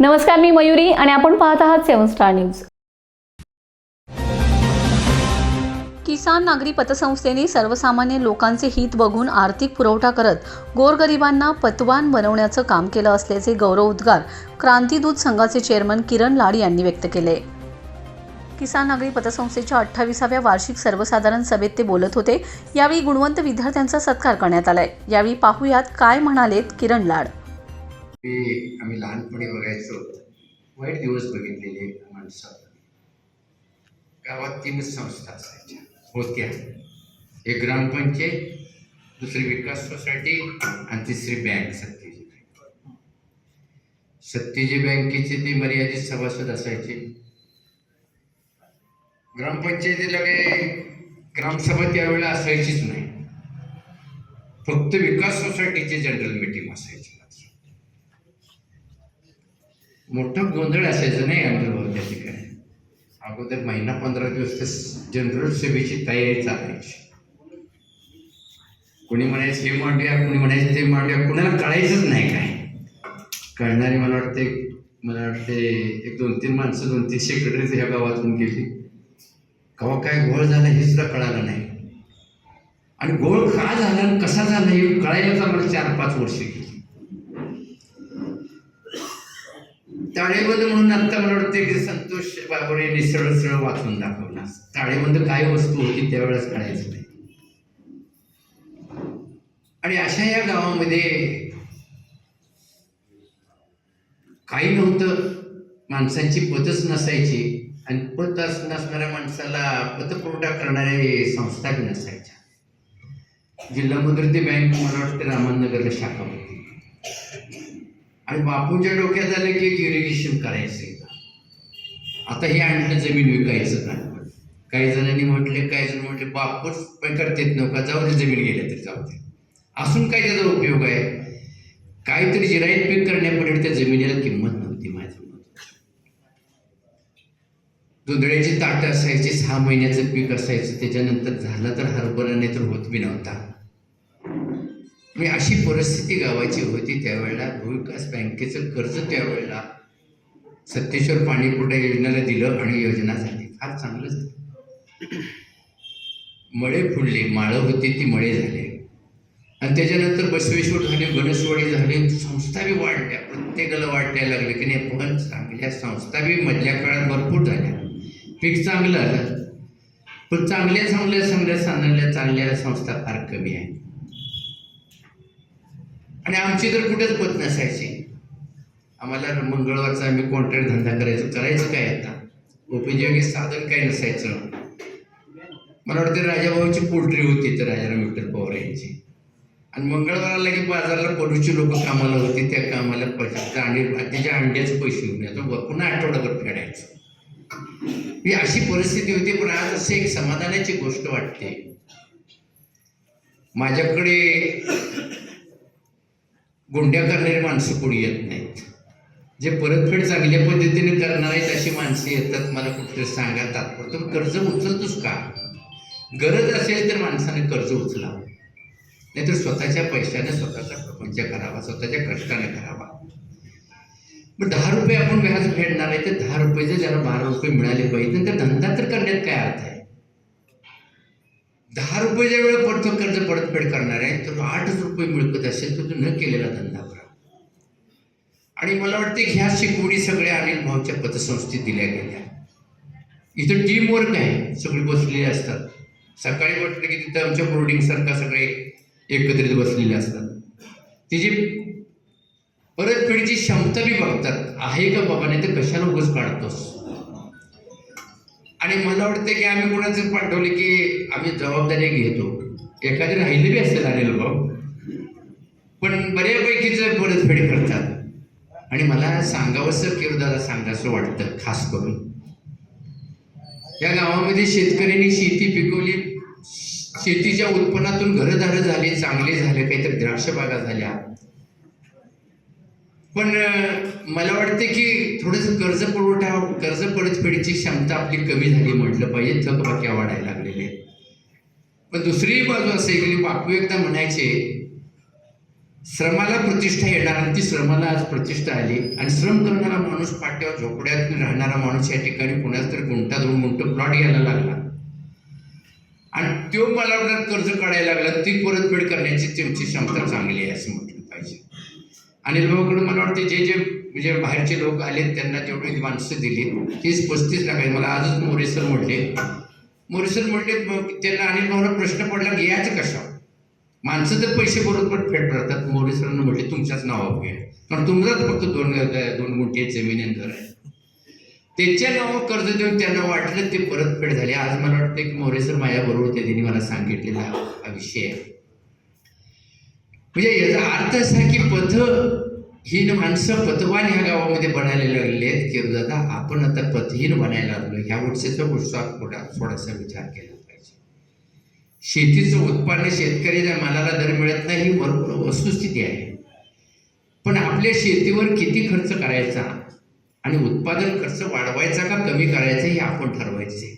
नमस्कार मी मयुरी आणि आपण पाहत आहात सेवन स्टार न्यूज. किसान नागरी पतसंस्थेने सर्वसामान्य लोकांचे हित बघून आर्थिक पुरवठा करत गोरगरिबांना पतवान बनवण्याचं काम केलं असल्याचे गौरव उद्गार क्रांतीदूत संघाचे चेअरमन किरण लाड यांनी व्यक्त केले. किसान नागरी पतसंस्थेच्या अठ्ठावीसाव्या वार्षिक सर्वसाधारण सभेत ते बोलत होते. यावेळी गुणवंत विद्यार्थ्यांचा सत्कार करण्यात आलाय. यावेळी पाहुयात काय म्हणालेत किरण लाड. ते आम्ही लहानपणी बघायचो. वाईट दिवस बघितलेले माणसं. गावात तीनच संस्था असायच्या. होत्या एक ग्रामपंचायत दुसरी विकास सोसायटी आणि तिसरी बँक सत्यजी बँक. सत्यजी बँकेचे ते मर्यादित सभासद असायचे. ग्रामपंचायतीला काही ग्रामसभा त्यावेळेला असायचीच नाही. फक्त विकास सोसायटीचे जनरल मीटिंग असायची मोठं गोंधळ असायचं नाही अंतर्भाव त्या ठिकाणी. अगोदर महिना पंधरा दिवस तर जनरल सेवेची तयारी चालायची. कोणी म्हणायचं हे मांडूया कोणी म्हणायचं ते मांडूया. कुणाला कळायचंच नाही काय. कळणारी मला वाटते मला वाटते एक दोन तीन माणसं दोन तीन सेक्रेटरीज ह्या गावातून गेली. कवा काय घोळ झाला हे सुद्धा कळालं नाही. आणि घोळ का झाला आणि कसा झाला हे कळायलाच आम्हाला चार पाच वर्ष गेली ताळेबंद म्हणून आत्ता मला वाटतं की संतोष बाबुळे निसळ सरळ वाचून दाखवला. ताळेबंद काय वस्तू होती त्यावेळेस कळायचं नाही. आणि अशा या गावामध्ये काही नव्हतं. माणसांची पतच नसायची आणि पत नसणाऱ्या माणसाला पतपुरवठा करणाऱ्या संस्था नसायच्या. जिल्हा मुद्रती बँक मला वाटतं रामानगरला शाखा होती. आणि बापूच्या डोक्यात आलं की इरिगेशन करायचं आहे. आता हे आणलं जमीन विकायचं नाही काही जणांनी म्हटले काही जण म्हटले बापूच पण करतेत नका जाऊ दे जमीन गेल्या तरी जाऊ दे. असून काय त्याचा उपयोग आहे. काहीतरी जिराईत पीक करण्यापर्यंत त्या जमिनीला किंमत नव्हती माझ्या दुधळ्याची ताट ताटं असायची सहा महिन्याचं पीक असायचं त्याच्यानंतर झालं तर हरभरा नाही तर होत बी नव्हता. मी अशी परिस्थिती गावाची होती त्यावेळेला भूविकास बँकेचं कर्ज त्यावेळेला सत्तेश्वर पाणीपुरवठा योजनेला दिलं आणि योजना झाली. फार चांगलं झालं. मळे फुडले माळं होती ती मळे झाले. आणि त्याच्यानंतर बसवेश्वर झाले गणेशवाडी झाले. संस्था बी वाढल्या प्रत्येकाला वाढल्या लागले की नाही पण चांगल्या संस्था बी मधल्या काळात भरपूर झाल्या. पीक चांगलं आलं. पण चांगल्या चांगल्या चांगल्या चांगल्या चांगल्या संस्था फार कमी आहेत. आणि आमची तर कुठेच पत नसायची. आम्हाला मंगळवारचा आम्ही कॉन्ट्रॅक्ट धंदा करायचो. करायचं काय आता? उपयोगी साधन काय नसायचं? मला वाटतं राजाभाऊची पोल्ट्री होती तर राजाराम विठ्ठल पवार यांची. आणि मंगळवाराला की बाजारला पडूची लोक कामाला होती त्या कामाला पैसे अंडी त्याच्या अंड्याचे पैसे घेऊन येतो पुन्हा आठवडाभर फेडायचं. ही अशी परिस्थिती होती पण आज असं एक समाधानाची गोष्ट वाटते. माझ्याकडे गुंड्या करणारी माणसं पुढे येत नाहीत. जे परतफेड चांगल्या पद्धतीने करणार आहेत अशी माणसं येतात मला कुठेतरी सांगा तात्पुरतं. कर्ज उचलतोस का? गरज असेल तर माणसाने कर्ज उचलावं. नाहीतर स्वतःच्या पैशाने स्वतःचा प्रपंच करावा स्वतःच्या कष्टाने करावा. मग दहा रुपये आपण व्याज फेडणार आहे तर दहा रुपये जर ज्याला बारा रुपये मिळाले पाहिजे तर धंदा तर करण्यात काय अर्थ आहे? दहा रुपये ज्या वेळेला परत कर्ज परतफेड करणार आहे तर आठच रुपये मिळकत असेल तर तू न केलेला धंदा करा आणि मला वाटते ह्या शिकवणी सगळ्या अनिल भाऊच्या पतसंस्थेत दिल्या गेल्या. इथं टीम वर्क आहे सगळी बसलेली असतात. सकाळी म्हटलं की तिथं आमच्या बोर्डिंग सारखा सगळे एकत्रित बसलेले असतात. तिची परतफेडीची क्षमता बी बघतात आहे का बाबा नाही तर कशाला उगच काढतोस? आणि मला वाटतं की आम्ही कोणाचं पाठवले की आम्ही जबाबदारी घेतो. एखादी राहिली बी असेल अनिल भाऊ पण बऱ्यापैकीच परतफेड करतात. आणि मला सांगावंसं किरदाला सांगावंसं वाटतं खास करून. या गावामध्ये शेतकऱ्यांनी शेती पिकवली. शेतीच्या उत्पन्नातून घरदार झाली चांगले झाले काहीतरी द्राक्ष बागा झाल्या. पण मला वाटते की थोडंसं कर्ज पुरवठा कर्ज परतफेडीची क्षमता आपली कमी झाली म्हटलं पाहिजे थकबाक्या वाढायला लागलेले पण दुसरी बाजू असे की बापू एकदा म्हणायचे श्रमाला प्रतिष्ठा येणार आणि ती श्रमाला आज प्रतिष्ठा आली आणि श्रम करणारा माणूस पाट्यावर झोपड्यात राहणारा माणूस या ठिकाणी कुणाच तरी गुंठा दोन गुंट प्लॉट घ्यायला लागला. आणि तो मला कर्ज काढायला लागला ती परतफेड करण्याची त्यांची क्षमता चांगली आहे असं म्हटलं. आणि अनिल मला वाटते जे जे म्हणजे बाहेरचे लोक आले त्यांना जेवढी माणसं दिली तीस पस्तीस लाख आहे. मला आजच मोरेसर म्हटले मोरेसर म्हटले त्यांना अनिल भाऊला प्रश्न पडला की कशा माणसं तर पैसे बरोबर फेड राहतात मोरेसरांना म्हटले तुमच्याच नावावर घ्या कारण तुमचाच फक्त दोन दोन गुंठे जमीन घर आहे. त्याच्या नावावर कर्ज देऊन त्यांना वाटलं ते परतफेड झाली. आज मला वाटतं की मोरेसर माझ्याबरोबर त्या त्यांनी मला सांगितलेला हा विषय आहे. म्हणजे याचा अर्थ असा की पथ ही माणसं पथवान ह्या गावामध्ये बनायला लागले आहेत. की दादा आपण आता पथहीन बनायला लागलो. ह्या वर्षाचा गोष्ट थोडा थोडासा विचार केला पाहिजे. शेतीचं उत्पन्न शेतकऱ्याच्या मालाला दर मिळत नाही ही भरपूर वस्तुस्थिती आहे. पण आपल्या शेतीवर किती खर्च करायचा आणि उत्पादन खर्च वाढवायचा का कमी करायचा हे आपण ठरवायचे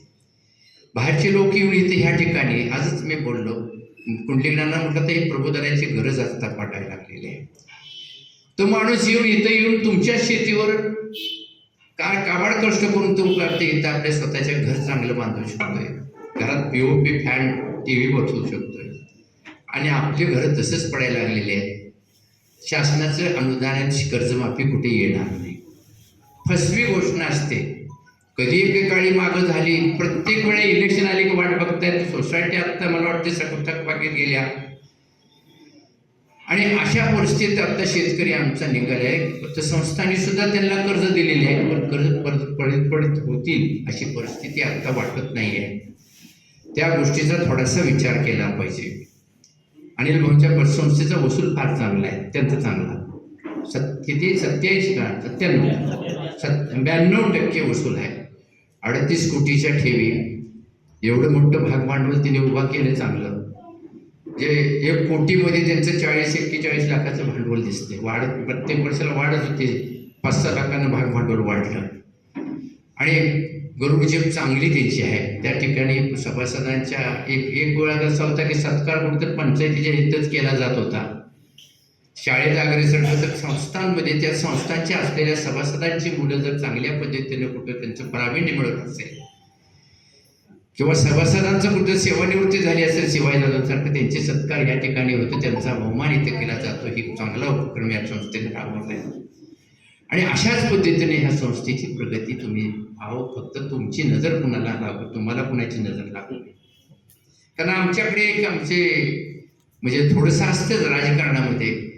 बाहेरचे लोक येऊन इथे ह्या ठिकाणी आजच मी बोललो कुंडलिकांना म्हटलं तर हे प्रबोधनाची गरज असतात वाटायला लागलेली आहे. तो माणूस येऊन इथं येऊन तुमच्या शेतीवर काय काबाड कष्ट करून तो करते इथं आपल्या स्वतःच्या घर चांगलं बांधू शकतोय. घरात P O P fan T V बसवू शकतोय. आणि आपली घरं तसंच पडायला लागलेली आहेत. शासनाचं अनुदानाची कर्जमाफी कुठे येणार नाही. फसवी घोषणा असते. कधी एकेकाळी मागं झाली प्रत्येक वेळी इलेक्शन आली की वाट बघतायत. सोसायटी आत्ता मला वाटते सकटक बागेत गेल्या. आणि अशा परिस्थितीत आता शेतकरी आमचा निघाले आहे तर संस्थांनी सुद्धा त्यांना कर्ज दिलेले आहे पण कर्ज परत पडत पडत होतील अशी परिस्थिती आत्ता वाटत नाही आहे त्या गोष्टीचा थोडासा विचार केला पाहिजे. अनिल भाऊच्या पतसंस्थेचा वसूल फार चांगला आहे. अत्यंत चांगला सत किती सत्याऐंशी का सत्त्याण्णव. सत् ब्याण्णव टक्के वसूल आहे. अडतीस कोटीच्या ठेवी. एवढं मोठं भाग भांडवल तिने उभा केलं चांगलं. जे एक कोटीमध्ये त्यांचं चाळीस एक्केचाळीस लाखाचं भांडवल दिसते वाढ प्रत्येक वर्षाला वाढत होते. पाच सहा लाखांना भाग भांडवल वाढलं. आणि गरुडजेप चांगली त्यांची आहे. त्या ठिकाणी सभासदांच्या एक एक गोळा कसा होता की सत्कार कुठं पंचायतीच्या इथंच केला जात होता. शाळेत अग्रेसर तर संस्थांमध्ये त्या संस्थांच्या असलेल्या सभासदांची मुलं जर चांगल्या पद्धतीने कुठं त्यांचं प्रावीण्य मिळत असेल किंवा सभासदांचं कुठं सेवानिवृत्ती झाली असेल शिवाजीदादांसारखं त्यांचे सत्कार या ठिकाणी होतो. त्यांचा बहुमान इथे केला जातो. ही चांगला उपक्रम या संस्थेने राबवला आहे. आणि अशाच पद्धतीने ह्या संस्थेची प्रगती तुम्ही अहो फक्त तुमची नजर कुणाला लागू तुम्हाला कुणाची नजर लागू नये. कारण आमच्याकडे एक आमचे म्हणजे थोडंसं असतंच राजकारणामध्ये.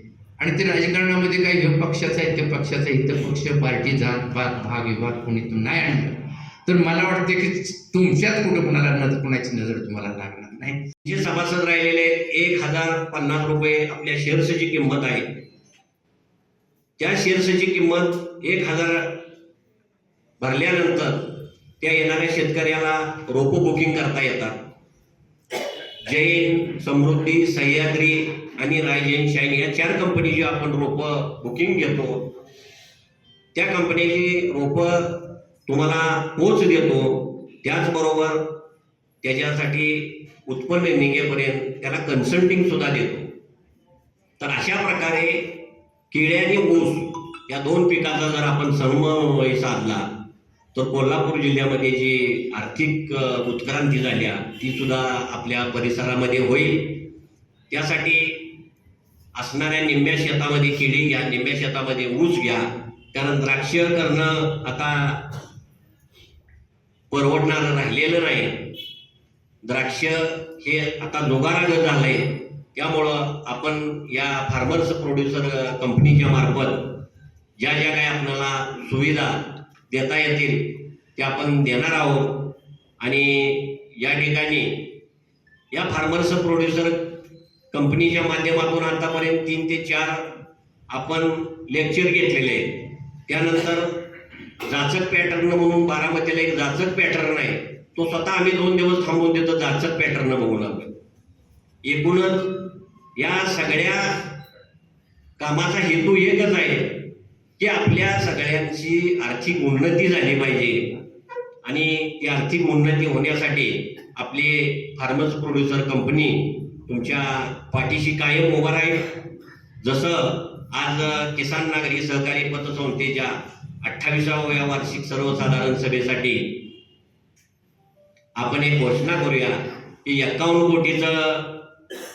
आणि ते राजकारणामध्ये काही ह्यो पक्षाचा आहे त्या पक्षाचा इतर पक्ष पार्टी जात पात भाग विभाग कोणी तुम्ही नाही आणलं तर मला वाटतं की तुमच्यात कुठं कुणाला नजर कुणाची नजर तुम्हाला लागणार नाही. जे सभासद राहिलेले एक हजार पन्नास रुपये आपल्या शेअर्सची किंमत आहे. त्या शेअर्सची किंमत एक हजार भरल्यानंतर त्या येणाऱ्या शेतकऱ्याला रोपो बुकिंग करता येतात. जैन समृद्धी सह्याद्री आणि रायजैन शाईन या चार कंपनीची आपण रोपं बुकिंग घेतो. त्या कंपनीची रोपं तुम्हाला पोच देतो. त्याचबरोबर त्याच्यासाठी उत्पन्न निघेपर्यंत त्याला कन्सल्टिंग सुद्धा देतो. तर अशा प्रकारे केळी आणि ऊस या दोन पिकाचा जर आपण समन्वय साधला तर कोल्हापूर जिल्ह्यामध्ये जी आर्थिक उत्क्रांती झाल्या ती सुद्धा आपल्या परिसरामध्ये होईल. त्यासाठी असणाऱ्या निम्म्या शेतामध्ये केळी घ्या निम्म्या शेतामध्ये ऊस घ्या. कारण द्राक्ष करणं आता परवडणारं राहिलेलं नाही. द्राक्ष हे आता जोगारागत झालंय. त्यामुळं आपण या फार्मर्स प्रोड्युसर कंपनीच्या मार्फत ज्या ज्या काही आपल्याला सुविधा देता येतील त्या आपण देणार आहोत. आणि या ठिकाणी या फार्मर्स प्रोड्युसर कंपनीच्या माध्यमातून आतापर्यंत तीन ते चार आपण लेक्चर घेतलेले आहेत. त्यानंतर जाचक पॅटर्न म्हणून बारामतीला एक जाचक पॅटर्न आहे. तो स्वतः आम्ही दोन दिवस थांबवून देतो जाचक पॅटर्न बघू लागलो एकूणच या सगळ्या कामाचा हेतू एकच आहे की आपल्या सगळ्यांची आर्थिक उन्नती झाली पाहिजे. आणि ती आर्थिक उन्नती होण्यासाठी आपली फार्मर्स प्रोड्युसर कंपनी तुमच्या पाठीशी कायम उभा राहील. जसं आज किसान नागरी सहकारी पतसंस्थेच्या अठ्ठावीसाव्या वार्षिक सर्वसाधारण सभेसाठी आपण एक घोषणा करूया की एक्कावन्न कोटीचं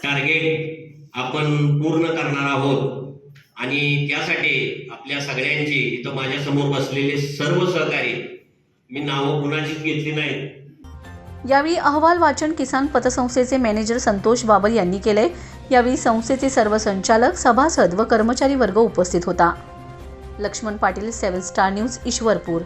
टार्गेट आपण पूर्ण करणार आहोत. आणि त्यासाठी आपल्या सगळ्यांची इथं माझ्यासमोर बसलेले सर्व सहकारी मी नावं कुणाचीच घेतली नाहीत. यावेळी अहवाल वाचन किसान पतसंस्थेचे मॅनेजर संतोष बाबर यांनी केले. यावेळी संस्थेचे सर्व संचालक सभासद व कर्मचारी वर्ग उपस्थित होता. Laxman Patil seven star news Ishwarpur.